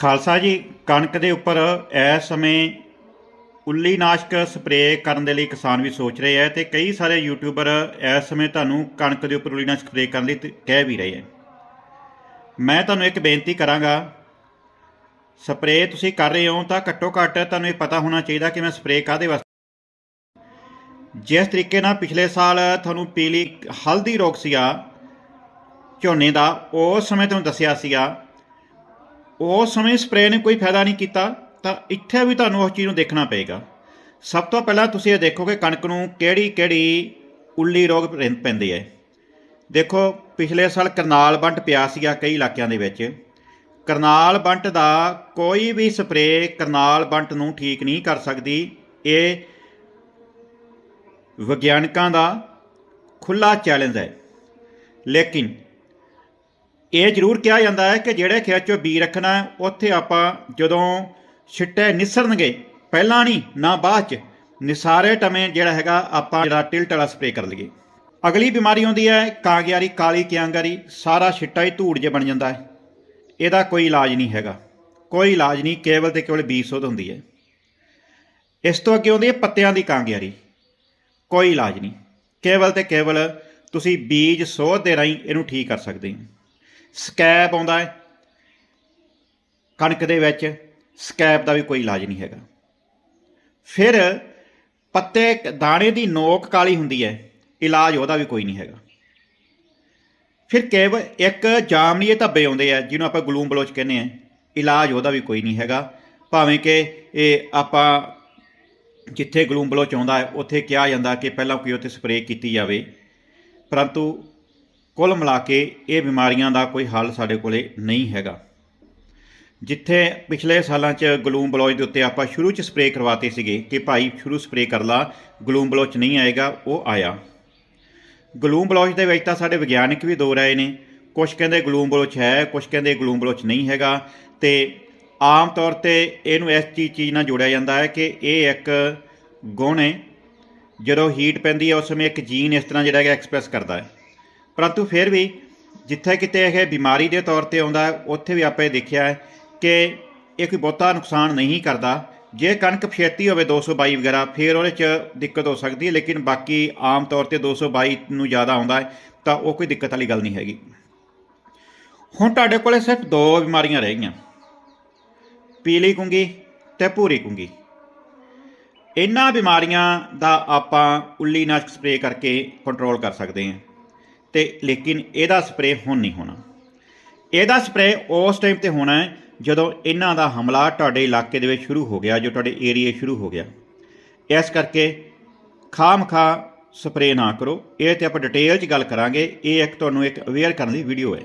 ਖਾਲਸਾ ਜੀ, ਕਣਕ ਦੇ ਉੱਪਰ ਇਸ ਸਮੇਂ ਉੱਲੀ ਨਾਸ਼ਕ ਸਪਰੇਅ ਕਰਨ ਦੇ ਲਈ ਕਿਸਾਨ ਵੀ ਸੋਚ ਰਹੇ ਹੈ ਤੇ ਕਈ ਸਾਰੇ ਯੂਟਿਊਬਰ ਇਸ ਸਮੇਂ ਤੁਹਾਨੂੰ ਕਣਕ ਦੇ ਉੱਪਰ ਉੱਲੀ ਨਾਸ਼ਕ ਸਪਰੇਅ ਕਰਨ ਲਈ ਤੇ, ਕਹਿ ਵੀ ਰਹੇ ਹੈ ਮੈਂ ਤੁਹਾਨੂੰ ਇੱਕ ਬੇਨਤੀ ਕਰਾਂਗਾ, ਸਪਰੇਅ ਤੁਸੀਂ ਕਰ ਰਹੇ ਹੋ ਤਾਂ ਘੱਟੋ ਘੱਟ ਤੁਹਾਨੂੰ ਇਹ ਪਤਾ ਹੋਣਾ ਚਾਹੀਦਾ ਕਿ ਮੈਂ ਸਪਰੇਅ ਕਾਦੇ ਵਾਸਤੇ ਜਿਸ ਤਰੀਕੇ ਨਾਲ ਪਿਛਲੇ ਸਾਲ ਤੁਹਾਨੂੰ ਪੀਲੀ ਹਲਦੀ ਰੋਗ ਸੀਗਾ, ਝੋਨੇ ਦਾ ਉਸ ਸਮੇਂ ਤੁਹਾਨੂੰ ਦੱਸਿਆ ਸੀਗਾ ਉਸ ਸਮੇਂ ਸਪਰੇਅ ਨੇ ਕੋਈ ਫਾਇਦਾ ਨਹੀਂ ਕੀਤਾ, ਤਾਂ ਇੱਥੇ ਵੀ ਤੁਹਾਨੂੰ ਉਸ ਚੀਜ਼ ਨੂੰ ਦੇਖਣਾ ਪਏਗਾ। ਸਭ ਤੋਂ ਪਹਿਲਾਂ ਤੁਸੀਂ ਇਹ ਦੇਖੋ ਕਿ ਕਣਕ ਨੂੰ ਕਿਹੜੀ ਕਿਹੜੀ ਉੱਲੀ ਰੋਗ ਪੈਂ- ਪੈਂਦੇ ਹੈ ਦੇਖੋ, ਪਿਛਲੇ ਸਾਲ ਕਰਨਾਲ ਬੰਟ ਪਿਆ ਸੀਗਾ ਕਈ ਇਲਾਕਿਆਂ ਦੇ ਵਿੱਚ। ਕਰਨਾਲ ਬੰਟ ਦਾ ਕੋਈ ਵੀ ਸਪਰੇਅ ਕਰਨਾਲ ਬੰਟ ਨੂੰ ਠੀਕ ਨਹੀਂ ਕਰ ਸਕਦੀ। ਇਹ ਵਿਗਿਆਨਕਾਂ ਦਾ ਖੁੱਲਾ ਚੈਲੰਜ ਹੈ। ਲੇਕਿਨ ਇਹ ਜ਼ਰੂਰ ਕਿਹਾ ਜਾਂਦਾ ਹੈ ਕਿ ਜਿਹੜੇ ਖੇਤ 'ਚੋਂ ਬੀ ਰੱਖਣਾ ਉੱਥੇ ਆਪਾਂ ਜਦੋਂ ਛਿੱਟੇ ਨਿਸਰਨਗੇ, ਪਹਿਲਾਂ ਨਹੀਂ, ਨਾ ਬਾਅਦ 'ਚ, ਨਿਸਾਰੇ ਟਮੇ ਜਿਹੜਾ ਹੈਗਾ, ਆਪਾਂ ਜਿਹੜਾ ਟਿਲਟ ਵਾਲਾ ਸਪਰੇਅ ਕਰ ਲਈਏ। ਅਗਲੀ ਬਿਮਾਰੀ ਆਉਂਦੀ ਹੈ, ਕਾਂਗਿਆਰੀ, ਕਾਲੀ ਕਿਆਂਗਾਰੀ, ਸਾਰਾ ਛਿੱਟਾ ਹੀ ਧੂੜ ਜੇ ਬਣ ਜਾਂਦਾ ਹੈ। ਇਹਦਾ ਕੋਈ ਇਲਾਜ ਨਹੀਂ ਹੈਗਾ। ਕੋਈ ਇਲਾਜ ਨਹੀਂ, ਕੇਵਲ ਤੇ ਕੇਵਲ ਬੀ ਸੋਧ ਹੁੰਦੀ ਹੈ। ਇਸ ਤੋਂ ਅੱਗੇ ਆਉਂਦੀ ਹੈ ਪੱਤਿਆਂ ਦੀ ਕਾਂਗਿਆਰੀ। ਕੋਈ ਇਲਾਜ ਨਹੀਂ। ਕੇਵਲ ਤੇ ਕੇਵਲ ਤੁਸੀਂ ਬੀਜ ਸੋਧ ਦੇ ਰਾਹੀਂ ਇਹਨੂੰ ਠੀਕ ਕਰ ਸਕਦੇ ਹੋ। ਸਕੈਬ ਆਉਂਦਾ ਹੈ। ਕਣਕ ਦੇ ਵਿੱਚ ਸਕੈਬ ਦਾ ਵੀ ਕੋਈ ਇਲਾਜ ਨਹੀਂ ਹੈਗਾ। ਫਿਰ ਪੱਤੇ ਦਾਣੇ ਦੀ ਨੋਕ ਕਾਲੀ ਹੁੰਦੀ ਹੈ, ਇਲਾਜ ਉਹਦਾ ਵੀ ਕੋਈ ਨਹੀਂ ਹੈਗਾ। ਫਿਰ ਕੇਵਲ ਇੱਕ ਜਾਮਨੀਏ ਧੱਬੇ ਆਉਂਦੇ ਆ, ਜਿਹਨੂੰ ਆਪਾਂ ਗਲੂਮ ਬਲੋਚ ਕਹਿੰਦੇ ਆ। ਇਲਾਜ ਉਹਦਾ ਵੀ ਕੋਈ ਨਹੀਂ ਹੈਗਾ। ਭਾਵੇਂ ਕਿ ਇਹ ਆਪਾਂ ਜਿੱਥੇ ਗਲੂਮ ਬਲੋਚ ਆਉਂਦਾ ਹੈ, ਉੱਥੇ ਕਿਹਾ ਜਾਂਦਾ ਕਿ ਪਹਿਲਾਂ ਕੋਈ ਉੱਥੇ ਸਪਰੇਅ ਕੀਤੀ ਜਾਵੇ। ਪਰੰਤੂ ਕੁੱਲ ਮਿਲਾ ਕੇ ਇਹ ਬਿਮਾਰੀਆਂ ਦਾ ਕੋਈ ਹੱਲ ਸਾਡੇ ਕੋਲੇ ਨਹੀਂ ਹੈਗਾ। ਜਿੱਥੇ ਪਿਛਲੇ ਸਾਲਾਂ 'ਚ ਗਲੂਮ ਬਲੋਚ ਦੇ ਉੱਤੇ ਆਪਾਂ ਸ਼ੁਰੂ 'ਚ ਸਪਰੇਅ ਕਰਵਾਤੇ ਸੀਗੇ ਕਿ ਭਾਈ ਸ਼ੁਰੂ ਸਪਰੇਅ ਕਰ ਲਾ, ਗਲੂਮ ਬਲੋਚ ਨਹੀਂ ਆਏਗਾ, ਉਹ ਆਇਆ। ਗਲੂਮ ਬਲੋਚ ਦੇ ਵਿੱਚ ਤਾਂ ਸਾਡੇ ਵਿਗਿਆਨਕ ਵੀ ਦੋ ਰਹੇ ਨੇ। ਕੁਝ ਕਹਿੰਦੇ ਗਲੂਮ ਬਲੋਚ ਹੈ ਕੁਝ ਕਹਿੰਦੇ ਗਲੂਮ ਬਲੋਚ ਨਹੀਂ ਹੈਗਾ ਤੇ ਆਮ ਤੌਰ ਤੇ ਇਹਨੂੰ ਇਸ ਚੀਜ਼ ਚੀਜ਼ ਨਾਲ ਜੋੜਿਆ ਜਾਂਦਾ ਹੈ ਕਿ ਇਹ ਇੱਕ ਗੁਣ ਹੈ। ਜਦੋਂ ਹੀਟ ਪੈਂਦੀ ਹੈ, ਉਸ ਸਮੇਂ ਇੱਕ ਜੀਨ ਇਸ ਤਰ੍ਹਾਂ ਜਿਹੜਾ ਹੈਗਾ ਐਕਸਪ੍ਰੈਸ ਕਰਦਾ ਹੈ। ਪਰੰਤੂ ਫਿਰ ਵੀ ਜਿੱਥੇ ਕਿਤੇ ਇਹ ਬਿਮਾਰੀ ਦੇ ਤੌਰ ਤੇ ਆਉਂਦਾ ਉੱਥੇ ਵੀ ਆਪਾਂ ਇਹ ਦੇਖਿਆ ਹੈ ਕਿ ਇਹ ਕੋਈ ਬਹੁਤਾ ਨੁਕਸਾਨ ਨਹੀਂ ਕਰਦਾ। ਜੇ ਕਣਕ ਛੇਤੀ ਹੋਵੇ 222 ਵਗੈਰਾ, ਫਿਰ ਉਹਦੇ 'ਚ ਦਿੱਕਤ ਹੋ ਸਕਦੀ ਹੈ, ਲੇਕਿਨ ਬਾਕੀ ਆਮ ਤੌਰ ਤੇ 222 ਨੂੰ ਜ਼ਿਆਦਾ ਆਉਂਦਾ ਹੈ, ਤਾਂ ਉਹ ਕੋਈ ਦਿੱਕਤ ਵਾਲੀ ਗੱਲ ਨਹੀਂ ਹੈਗੀ। ਹੁਣ ਤੁਹਾਡੇ ਕੋਲੇ ਸਿਰਫ ਦੋ ਬਿਮਾਰੀਆਂ ਰਹਿ ਗਈਆਂ। ਪੀਲੀ ਕੁੰਗੀ ਤੇ ਭੂਰੀ ਕੁੰਗੀ। ਇਹਨਾਂ ਬਿਮਾਰੀਆਂ ਦਾ ਆਪਾਂ ਉੱਲੀ ਨਾਸ਼ਕ ਸਪਰੇਅ ਕਰਕੇ ਕੰਟਰੋਲ ਕਰ ਸਕਦੇ ਹਾਂ। ਤੇ ਲੇਕਿਨ ਇਹਦਾ ਸਪਰੇਅ ਹੁਣ ਨਹੀਂ ਹੋਣਾ। ਇਹਦਾ ਸਪਰੇਅ ਉਸ ਟਾਈਮ ਤੇ ਹੋਣਾ ਹੈ ਜਦੋਂ ਇਹਨਾਂ ਦਾ ਹਮਲਾ ਤੁਹਾਡੇ ਇਲਾਕੇ ਦੇ ਵਿੱਚ ਸ਼ੁਰੂ ਹੋ ਗਿਆ, ਜੋ ਤੁਹਾਡੇ ਏਰੀਏ ਸ਼ੁਰੂ ਹੋ ਗਿਆ। ਇਸ ਕਰਕੇ ਖਾਮਖਾ ਸਪਰੇਅ ਨਾ ਕਰੋ। ਇਹ ਤੇ ਆਪਾਂ ਡਿਟੇਲ 'ਚ ਗੱਲ ਕਰਾਂਗੇ। ਇਹ ਇੱਕ ਤੁਹਾਨੂੰ ਇੱਕ ਅਵੇਅਰ ਕਰਨ ਦੀ ਵੀਡੀਓ ਹੈ।